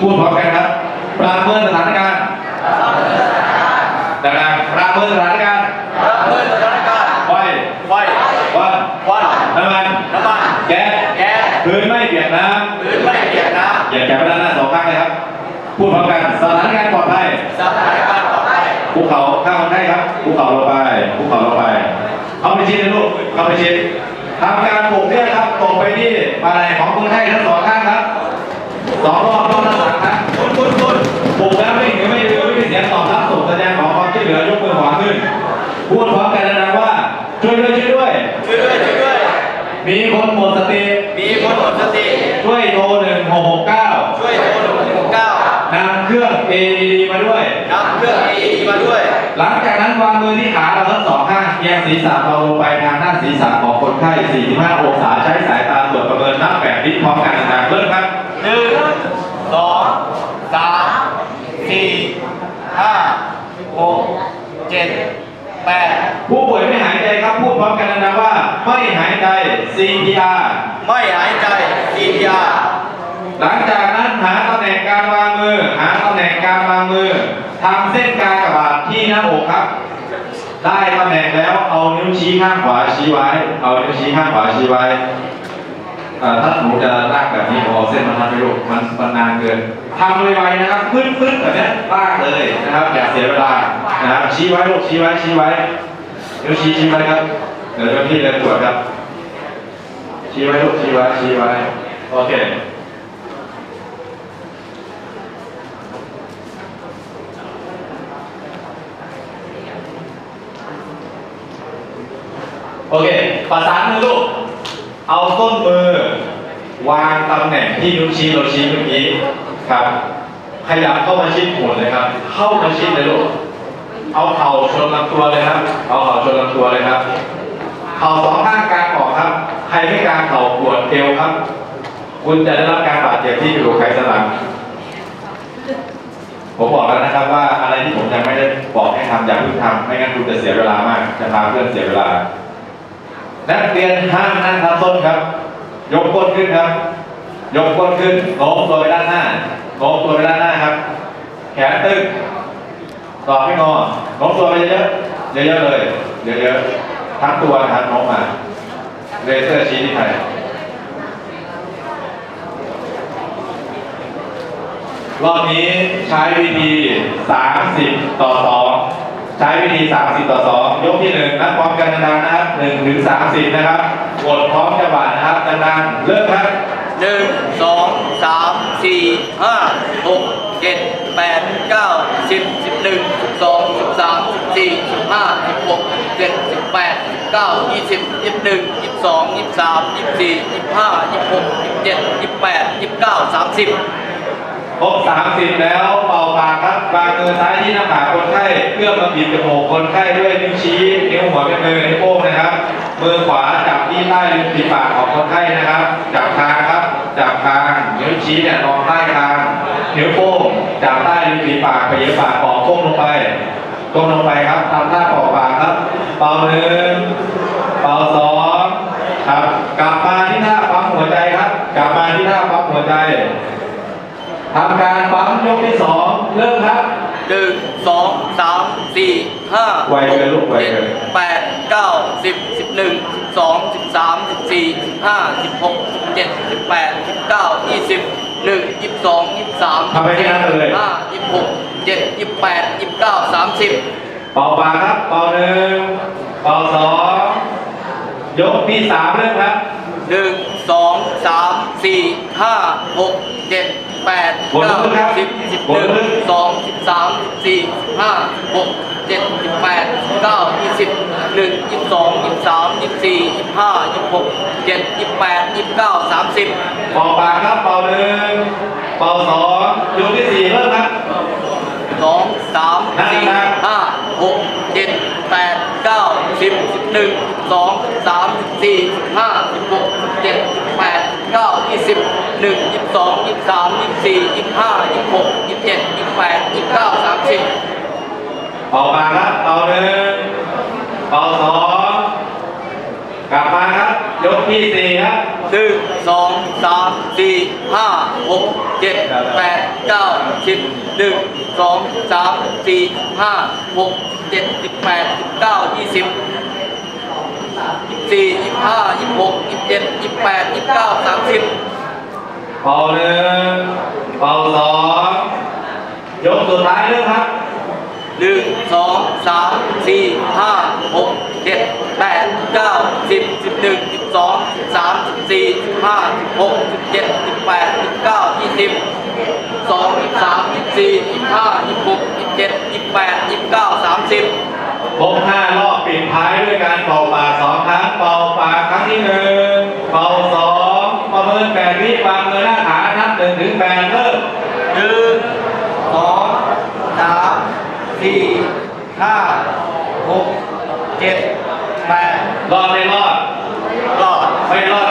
พูดพร้อมกันครับประเมินสถานการณ์ดังๆประเมินสถานการณ์ประเมินสถานการณ์ไฟไฟควันควันน้ำมันน้ำมันแก๊สแก๊สพื้นไม่เปียกน้พื้นไม่เปียกน้ำอย่าแกะไปด้านหน้าสองข้างเลยครับ พูดพร้อมกันสถานการณ์ปลอดภัยำสถานการณ์ปลอดภัยภูเขาข้างคนไข้ครับภูเขาลงไปภูเขาลงไปเข้าไปชิดนะลูกเข้าไปชิดทำการปลูกเลือดครับตรงไปที่อะไรของคนไข้ทั้งสองข้างครับ สองรอบรอบละสามครั้งคุณคุณคุณปลูกแล้วไม่ถึงไม่ถึงไม่มีเสียงตอบรับส่งสัญญาณขอความช่วยเหลือยกมือขวาขึ้นพูดพร้อมกันนะว่าช่วยด้วยช่วยด้วยช่วยด้วยช่วยด้วย มีคนหมดสติมีคนหมดสติช่วยโทรหนึ่งหกหกเก้าช่วยโทรหนึ่งหกเก้านำเครื่อง AED มาด้วยนำเครื่อง AED มาด้วย หลังจากนั้นวางมือที่ขาเราทั้งสองข้างเอียงศีรษะเราลงไปทางด้านศีรษะของคนไข้45องศาใช้สายตาตรวจประเมินนับ8วิพร้อมกันต่างๆเริ่มครับ หนึ่งสองสามสี่ห้าหกเจ็ดแปดผู้ป่วยไม่หายใจครับพูดพร้อมกันนะว่า ไม่หายใจ CPR ไม่หายใจ CPR หลังจากนั้นหาตำแหน่งการวางมือ หาตำแหน่งการวางมือทำเส้นกากบาทที่หน้าอกครับ ได้ตำแหน่งแล้วเอานิ้วชี้ข้างขวาชี้ไว้ เอานิ้วชี้ข้างขวาชี้ไว้ เอ่อถ้าหนูจะลากแบบนี้ผมเอเส้นมาทำให้ลูกมันมันนานเกินทำไวๆนะครับพึ่นพึ่นแบบนี้ลากเลยนะครับอย่าเสียเวลานะครับชี้ไว้ลูกชี้ไว้ชี้ไว้นิ้วชี้ชี้ไว้ครับเดี๋ยวเจ้าหน้าที่จะตรวจครับ ชี้ไว้ลูกชี้ไว้ชี้ไว้โอเคโอเค ประสานมือลูก ต้นมือ วางตำแหน่งที่นิ้วชี้เราชี้เมื่อกี้ครับ ขยับเข้ามาชิดหุ่นเลยครับ เข้ามาชิดเลยลูกเอาเข่าชนลำตัวเลยครับ เอาเข่าชนลำตัวเลยครับ เข่าสองข้างกลางออกครับ ใครไม่กลางเข่าปวดเอวครับ คุณจะได้รับการบาดเจ็บที่กระดูกไขสันหลังผมบอกแล้วนะครับว่าอะไรที่ผมยังไม่ได้บอกให้ทำอย่าเพิ่งทำไม่งั้นคุณจะเสียเวลามาก จะพาเพื่อนเสียเวลา นักเรียนห้ามนั่งทับต้นครับ ยกก้นขึ้นครับ ยกก้นขึ้นโน้มตัวไปด้านหน้าโน้มตัวไปด้านหน้าครับ แขนตึงต่อให้งอโน้มตัวไปเยอะเยอะๆเลยเยอะๆทั้งตัวนะครับโน้มมาเลเซอร์ชี้ที่ใครรอบนี้ใช้วิธี 30 ต่อ 2 ใช้วิธี 30 ต่อ 2 ยกที่ 1นับพร้อมกันดังๆนะครับ1ถึง 30 นะครับ กดพร้อมจังหวะนะครับดังๆเริ่มครับหนึ่งสองสามสี่ห้าหกเจ็ดแปดเก้าสิบสิบหนึ่งสิบสองสิบสามสิบสี่สิบห้าสิบหกสิบเจ็ดสิบแปดสิบเก้ายี่สิบยี่สิบหนึ่งยี่สิบสองยี่สิบสามยี่สิบสี่ยี่สิบห้ายี่สิบหกยี่สิบเจ็ดยี่สิบแปดยี่สิบเก้าสามสิบ ครบ30 แล้วเป่าปากครับวางมือซ้ายที่หน้าผากคนไข้เพื่อมาบีบจมูกคนไข้ด้วยนิ้วชี้นิ้วหัวเป็นมือนิ้วโป้งนะครับมือขวาจับที่ใต้ริมฝีปากของคนไข้นะครับจับคางครับจับคางนิ้วชี้เนี่ยรองใต้คางนิ้วโป้งจับใต้ริมฝีปากไปเย็บปากปอกก้มลงไปก้มลงไปครับทำท่าป่าปากครับเป่าหนึ่งเป่าสองครับ กลับมาที่ท่าปั๊มหัวใจครับ กลับมาที่ท่าปั๊มหัวใจ ทำการปั๊มยกที่สองเริ่มครับหนึ่งสองสามสี่ห้าไวเกินลูกไวเกินจ็ดแปดเก้าสิบสิบหนึ่งสิบสองสิบสามสิบสี่สิบห้าสิบหกสิบเจ็ดสิบแปดสิบเก้ายี่สิบหนึ่งยี่สิบสองยี่สิบสามทำไปแค่นั้นเลย ห้ายี่สิบหกเจ็ดยี่สิบแปดยี่สิบเก้าสามสิบเป่าปากครับเป่าหนึ่งเป่าสองยกที่สามเริ่มครับหนึ่งสองสามสี่ห้าหกเจ็ด แปดกดเก้ามือครับสิบสิบกหดนึ่งมือสองสิบสามสิบสี่สิบห้าสิบหกเจ็ดสิบแปดสิบเก้ายี่สิบหนึ่งยี่สิบสองยี่สิบสามยี่สิบสี่ยี่สิบห้ายี่สิบหกเจ็ดยี่สิบแปดยี่สิบเก้าสามสิบเป่าปากครับเป่าหนึ่งเป่าสองยกที่สี่เริ่มครับสองสามนั่งสี่นะครับห้าหกเจ็ดแปดเก้าสิบสิบหนึ่งสิบสองสิบสามสิบสี่สิบห้า สิบหนึ่งยี่สิบสองยี่สิบสามยี่สิบสี่ยี่สิบห้ายี่สิบหกยี่สิบเจ็ดยี่สิบแปดยี่สิบเก้าสามสิบเป่าปากครับเป่าหนึ่งเป่าสองกลับมาครับ ยกที่สี่ครับหนึ่งสองสามสี่ห้าหกเจ็ดแปดเก้าสิบหนึ่งสองสามสี่ห้าหกเจ็ดสิบแปดสิบเก้ายี่สิบยี่สี่ยี่ห้ายี่หกยี่เจ็ดยี่แปดยี่เก้าสามสิบ เป่าหนึ่งเป่าสองยกสุดท้ายเริ่มครับหนึ่งสองสามสี่ห้าหกเจ็ดแปดเก้าสิบสิบหนึ่งสิบสองสิบสามสิบสี่สิบห้าสิบหกสิบเจ็ดสิบแปดสิบเก้ายี่สิบสองยี่สามยี่สี่ยี่ห้ายี่หกยี่เจ็ดยี่แปดยี่เก้าสามสิบครบห้ารอบปิดท้ายด้วยการเป่าปากสองครั้งเป่าปากครั้งที่หนึ่งเป่าสองประเมินแปดวิวางมือหน้าขานับห นึ่งถึงแปดเริ่มหนึ่งสองสามสี่ห้าหกเจ็ดแปดรอดไม่รอดรอดไม่รอด